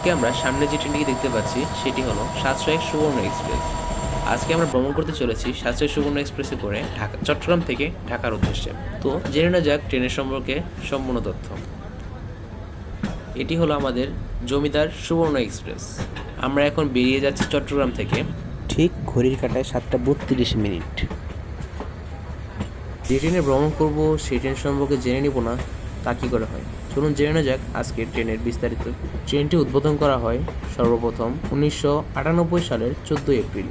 আজকে আমরা সামনে যে ট্রেনটিকে দেখতে পাচ্ছি সেটি হলো সাতশো এক সুবর্ণ এক্সপ্রেস। আজকে আমরা ভ্রমণ করতে চলেছি সাতশো এক সুবর্ণ এক্সপ্রেসে করে ঢাকা চট্টগ্রাম থেকে ঢাকার উদ্দেশ্যে। তো জেনে নেওয়া যাক ট্রেনের সম্পর্কে সম্পূর্ণ তথ্য। এটি হলো আমাদের জমিদার সুবর্ণ এক্সপ্রেস। আমরা এখন বেরিয়ে যাচ্ছি চট্টগ্রাম থেকে। ঠিক ঘড়ির কাটায় সাতটা বত্রিশ মিনিট। যে ট্রেনে ভ্রমণ করব সেই ট্রেন সম্পর্কে জেনে নিব না তা কী করে হয়? চলুন জেনে যাক আজকের ট্রেনের বিস্তারিত। ট্রেনটি উদ্বোধন করা হয় সর্বপ্রথম উনিশশো আটানব্বই সালের চোদ্দোই এপ্রিল।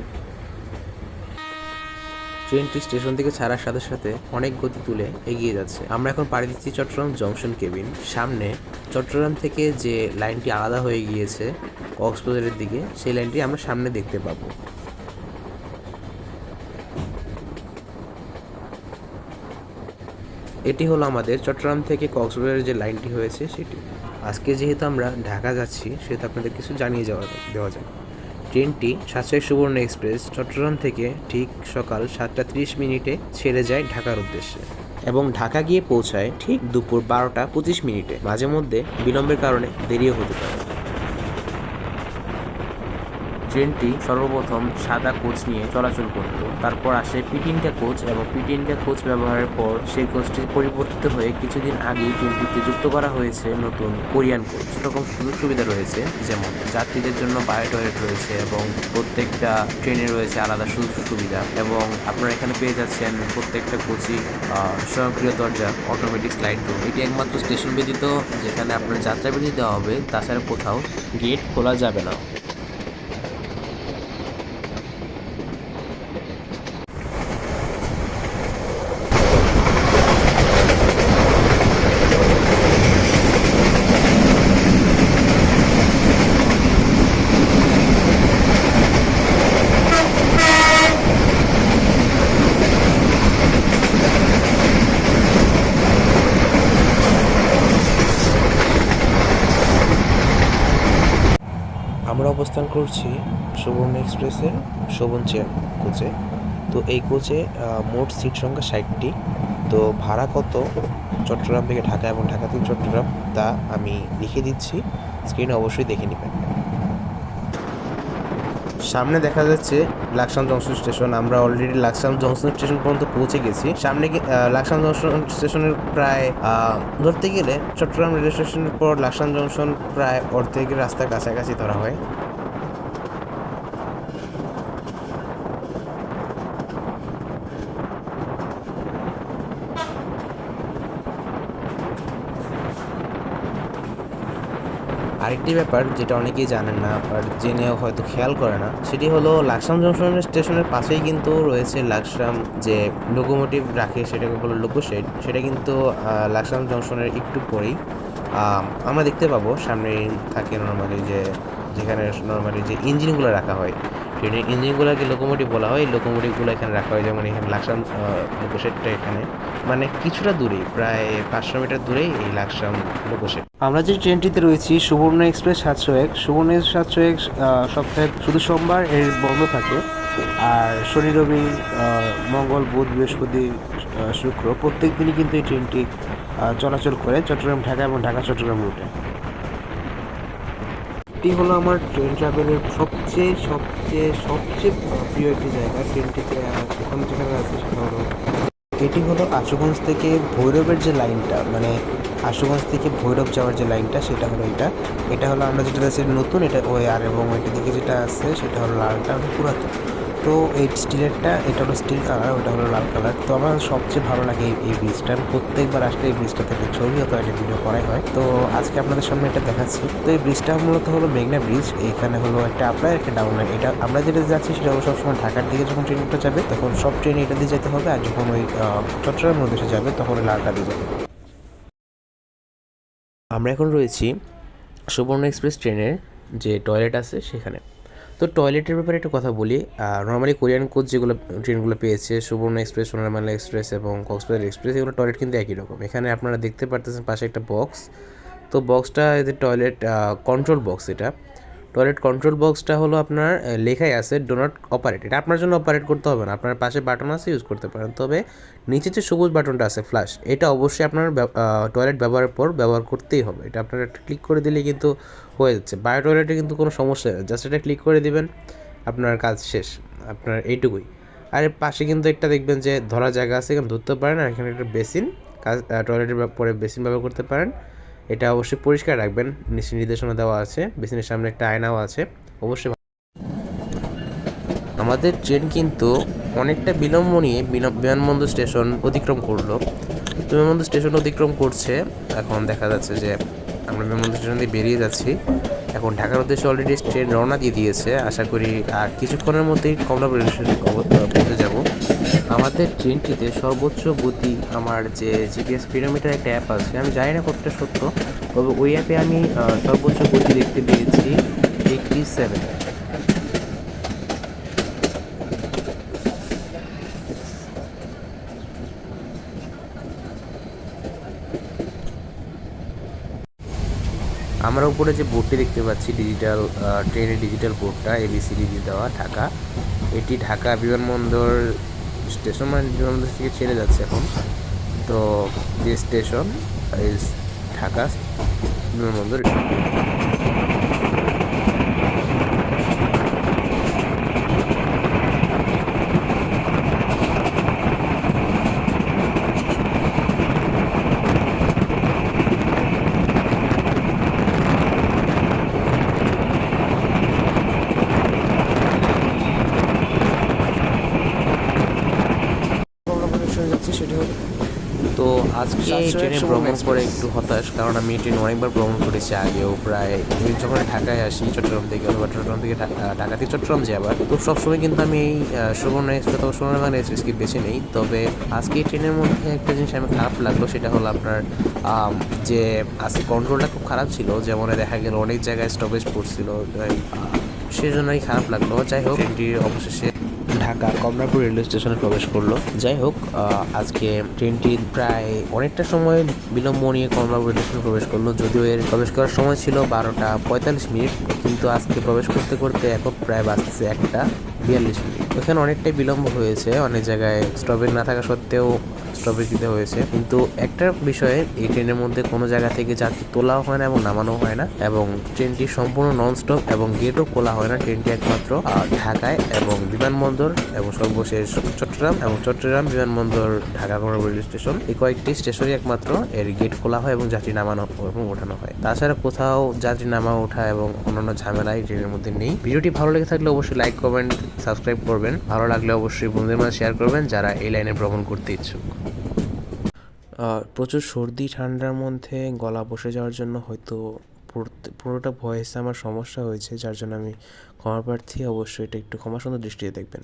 ট্রেনটি স্টেশন থেকে ছাড়ার সাথে সাথে অনেক গতি তুলে এগিয়ে যাচ্ছে। আমরা এখন পাড়ি দিচ্ছি চট্টগ্রাম জংশন কেবিন। সামনে চট্টগ্রাম থেকে যে লাইনটি আলাদা হয়ে গিয়েছে কক্সবাজারের দিকে, সেই লাইনটি আমরা সামনে দেখতে পাবো। এটি হলো আমাদের চট্টগ্রাম থেকে কক্সবাজারের যে লাইনটি হয়েছে সেটি। আজকে যেহেতু আমরা ঢাকা যাচ্ছি, সেহেতু আপনাদের কিছু জানিয়ে যাওয়া দেওয়া যায় ট্রেনটি সাতশাই সুবর্ণ এক্সপ্রেস চট্টগ্রাম থেকে ঠিক সকাল সাতটা ত্রিশ মিনিটে ছেড়ে যায় ঢাকার উদ্দেশ্যে এবং ঢাকা গিয়ে পৌঁছায় ঠিক দুপুর বারোটা পঁচিশ মিনিটে। মাঝে মধ্যে বিলম্বের কারণে দেরিও হতে পারে। ট্রেনটি সর্বপ্রথম সাদা কোচ নিয়ে চলাচল করত। তারপর আসে পিটিনটা কোচ এবং পিটিনটা কোচ ব্যবহারের পর সেই কোচটি পরিবর্তিত হয়ে কিছুদিন আগেই ট্রেনটিতে যুক্ত করা হয়েছে নতুন কোরিয়ান কোচ। এরকম সুযোগ সুবিধা রয়েছে, যেমন যাত্রীদের জন্য বায়ো টয়লেট রয়েছে এবং প্রত্যেকটা ট্রেনে রয়েছে আলাদা সুযোগ সুবিধা এবং আপনারা এখানে পেয়ে যাচ্ছেন প্রত্যেকটা কোচই স্বয়ংক্রিয় দরজা অটোমেটিক স্লাইড ডোর এটি একমাত্র স্টেশন ব্যতীত যেখানে আপনার যাত্রা বিধি দেওয়া হবে, তাছাড়া কোথাও গেট খোলা যাবে না আমরা অবস্থান করছি সুবর্ণ এক্সপ্রেসের শোভন চেয়ার কোচে। তো এই কোচে মোট সিট সংখ্যা ষাটটি। তো ভাড়া কত? চট্টগ্রাম থেকে ঢাকা এবং ঢাকা থেকে চট্টগ্রাম তা আমি লিখে দিচ্ছি। স্ক্রিনে অবশ্যই দেখে নেবেন। সামনে দেখা যাচ্ছে লাকসাম জংশন স্টেশন। আমরা অলরেডি লাকসাম জংশন স্টেশন পর্যন্ত পৌঁছে গেছি। সামনে লাকসাম জংশন স্টেশনের প্রায় ধরতে গেলে চট্টগ্রাম রেল স্টেশনের পর লাকসাম জংশন প্রায় অর্ধেক রাস্তার কাছাকাছি ধরা হয়। আরেকটি ব্যাপার যেটা অনেকেই জানেন না, আর জেনে হয়তো খেয়াল করে না, সেটি হলো লাকসাম জংশন স্টেশনের পাশেই কিন্তু রয়েছে লাকসাম যে লোকোমোটিভ রাখে সেটাকে বলো লোকোশেড সেটা কিন্তু লাকসাম জংশনের একটু পরেই আমরা দেখতে পাবো সামনে থাকে নর্মালি যে যেখানে নর্মালি যে ইঞ্জিনগুলো রাখা হয় ট্রেনের ইঞ্জিনগুলোকে লোকোমোটিভ বলা হয়। এই লোকোমোটিভগুলো এখানে রাখা হয়, যেমন এখানে লাকসাম লোকো শেডটা এখানে। মানে কিছুটা দূরেই, প্রায় পাঁচশো মিটার দূরেই এই লাকসাম লোকো শেড আমরা যে ট্রেনটিতে রয়েছি, সুবর্ণ এক্সপ্রেস সাতশো এক। সুবর্ণ সাতশো এক সপ্তাহে শুধু সোমবার এর বন্ধ থাকে। আর শনি, রবি মঙ্গল, বুধ, বৃহস্পতি শুক্র প্রত্যেক দিনই কিন্তু এই ট্রেনটি চলাচল করে চট্টগ্রাম ঢাকা এবং ঢাকা চট্টগ্রাম রুটে এটি হলো আমার ট্রেন ট্রাভেলের সবচেয়ে সবচেয়ে সবচেয়ে প্রিয় একটি জায়গা ট্রেনটিতে এখন যেখানে আছে সেটা হলো এটি হলো আশুগঞ্জ থেকে ভৈরবের যে লাইনটা মানে আশুগঞ্জ থেকে ভৈরব যাওয়ার যে লাইনটা, সেটা হলো এটা। এটা হলো আমরা যেটা আছে নতুন, এটা ওয়ে আর এবং ওইটা দিকে যেটা আছে, সেটা হলো লালটা পুরাতন। তো এই স্টিলেরটা, এটা হলো স্টিল কালার, ওটা হলো লাল কালার। তো আমার সবচেয়ে ভালো লাগে এই- ব্রিজটা প্রত্যেকবার আসলে এই ব্রিজটা থেকে ছবি হতো একটা ভিডিও করাই হয়। তো আজকে আপনাদের সামনে এটা দেখাচ্ছি। তো এই ব্রিজটা মূলত হলো মেঘনা ব্রিজ এখানে হলো একটা আপনার একটা ডাউন এটা আমরা যেটা যাচ্ছি সেটা হলো সবসময় ঢাকার দিকে যখন ট্রেনটা যাবে, তখন সব ট্রেন এটা দিয়ে যেতে হবে। আর যখন ওই চট্টগ্রামের উদ্দেশ্যে যাবে, তখন লালটা দিয়ে যাবে। আমরা এখন রয়েছি সুবর্ণ এক্সপ্রেস ট্রেনের যে টয়লেট আছে সেখানে। তো টয়লেটের ব্যাপারে একটু কথা বলি। নর্মালি কোরিয়ান কোচ যেগুলো, ট্রেনগুলো পেয়েছে সুবর্ণ এক্সপ্রেস সোনারমালা এক্সপ্রেস এবং কক্সবাজার এক্সপ্রেস এগুলো টয়লেট কিন্তু একই রকম। এখানে আপনারা দেখতে পারতেছেন পাশে একটা বক্স তো বক্সটা এদের টয়লেট কন্ট্রোল বক্স এটা। টয়লেট কন্ট্রোল বক্সটা হলো আপনার লেখাই আছে ডো অপারেট এটা আপনার জন্য অপারেট করতে হবে না। আপনার পাশে বাটন আছে ইউজ করতে পারেন। তবে নিচে যে সবুজ বাটনটা আছে ফ্ল্যাশ এটা অবশ্যই আপনার টয়লেট ব্যবহারের পর ব্যবহার করতেই হবে। এটা আপনারা ক্লিক করে দিলে কিন্তু হয়ে যাচ্ছে। বায়ো টয়লেটে কিন্তু কোনো সমস্যা নেই। জাস্ট এটা ক্লিক করে দিবেন, আপনার কাজ শেষ। আপনার এইটুকুই। আর এর পাশে কিন্তু একটা দেখবেন যে ধরা জায়গা আছে, এখানে ধরতে পারেন। আর এখানে একটা বেসিন কাজ টয়লেটের পরে বেসিন ব্যবহার করতে পারেন। এটা অবশ্যই পরিষ্কার রাখবেন। নিচে নির্দেশনা দেওয়া আছে। বেসিনের সামনে একটা আয়নাও আছে। অবশ্যই আমাদের ট্রেন কিন্তু অনেকটা বিলম্ব নিয়ে বিনা- বিমানবন্দর স্টেশন অতিক্রম করল। বিমানবন্দর স্টেশন অতিক্রম করছে। এখন দেখা যাচ্ছে যে আমরা বিমানবন্দর দিয়ে বেরিয়ে যাচ্ছি। এখন ঢাকার উদ্দেশ্যে অলরেডি ট্রেন রওনা দিয়ে দিয়েছে। আশা করি আর কিছুক্ষণের মধ্যেই কমলাপুর স্টেশনে পৌঁছে যাব। আমাদের ট্রেনটিতে সর্বোচ্চ গতি আমার যে জিপিএস পিরোমিটার একটা অ্যাপ আছে, আমি জানি না কতটা সত্য, তবে ওই অ্যাপে আমি সর্বোচ্চ গতি দেখতে পেয়েছি এইটটি সেভেন আমরা উপরে যে বোর্ডটি দেখতে পাচ্ছি ডিজিটাল ট্রেনের ডিজিটাল বোর্ডটা এবিসিডি দেওয়া ঢাকা। এটি ঢাকা বিমানবন্দর স্টেশন মানে বিমানবন্দর থেকে ছেড়ে যাচ্ছে এখন। তো যে স্টেশন ইজ ঢাকা বিমানবন্দর। তো আজকে ট্রেনে ভ্রমণ করে একটু হতাশ কারণ আমি ট্রেনে অনেকবার ভ্রমণ করেছি আগেও। প্রায় আমি যখন ঢাকায় আসি চট্টগ্রাম থেকে অথবা চট্টগ্রাম থেকে ঢাকা থেকে চট্টগ্রাম যাই আবার তো সবসময় কিন্তু আমি এই সুবর্ণ এক্সপ্রেস অথবা সুবর্ণবাংলা এক্সপ্রেসকে বেছে নেই। তবে আজকে এই ট্রেনের মধ্যে একটা জিনিস আমি খারাপ লাগল সেটা হলো আপনার যে আজকে কন্ট্রোলটা খুব খারাপ ছিল যেমন দেখা গেল অনেক জায়গায় স্টপেজ পড়ছিল সেজন্যই খারাপ লাগল। যাই হোক, ট্রেনটি অবশেষে ঢাকা কমলাপুর রেলওয়ে স্টেশনে প্রবেশ করল। যাই হোক আজকে ট্রেনটি প্রায় অনেকটা সময় বিলম্ব নিয়ে কমলাপুর রেলওয়ে স্টেশনে প্রবেশ করল। যদিও এর প্রবেশ করার সময় ছিল বারোটা পঁয়তাল্লিশ মিনিট, কিন্তু আজকে প্রবেশ করতে করতে এখন প্রায় বাজতেছে একটা বিয়াল্লিশ মিনিট। এখানে অনেকটাই বিলম্ব হয়েছে। অনেক জায়গায় স্টপেজ না থাকা সত্ত্বেও স্টপেজ দিতে হয়েছে। কিন্তু একটা বিষয়ে এই ট্রেনের মধ্যে কোনো জায়গা থেকে যাত্রী তোলাও হয় না এবং নামানো হয় না এবং ট্রেনটি সম্পূর্ণ নন স্টপ এবং গেটও খোলা হয় না। ট্রেনটি একমাত্র ঢাকায় এবং বিমানবন্দর এবং সর্বশেষ চট্টগ্রাম এবং চট্টগ্রাম বিমানবন্দর ঢাকা কমলাপুর রেল স্টেশন এই কয়েকটি স্টেশনই একমাত্র এর গেট খোলা হয় এবং যাত্রী নামানো এবং ওঠানো হয়। তাছাড়া কোথাও যাত্রী নামা ওঠা এবং অন্যান্য ঝামেলা এই ট্রেনের মধ্যে নেই। ভিডিওটি ভালো লেগে থাকলে অবশ্যই লাইক কমেন্ট সাবস্ক্রাইব করবেন। ভালো লাগলে অবশ্যই বন্ধুদের মাঝে শেয়ার করবেন যারা এই লাইনে ভ্রমণ করতে ইচ্ছুক। প্রচুর সর্দি, ঠান্ডার মধ্যে গলা বসে যাওয়ার জন্য হয়তো পুরোটা ভয়েসে আমার সমস্যা হয়েছে, যার জন্য আমি ক্ষমা প্রার্থী। অবশ্যই এটা একটু ক্ষমা সুন্দর দৃষ্টিতে দেখবেন।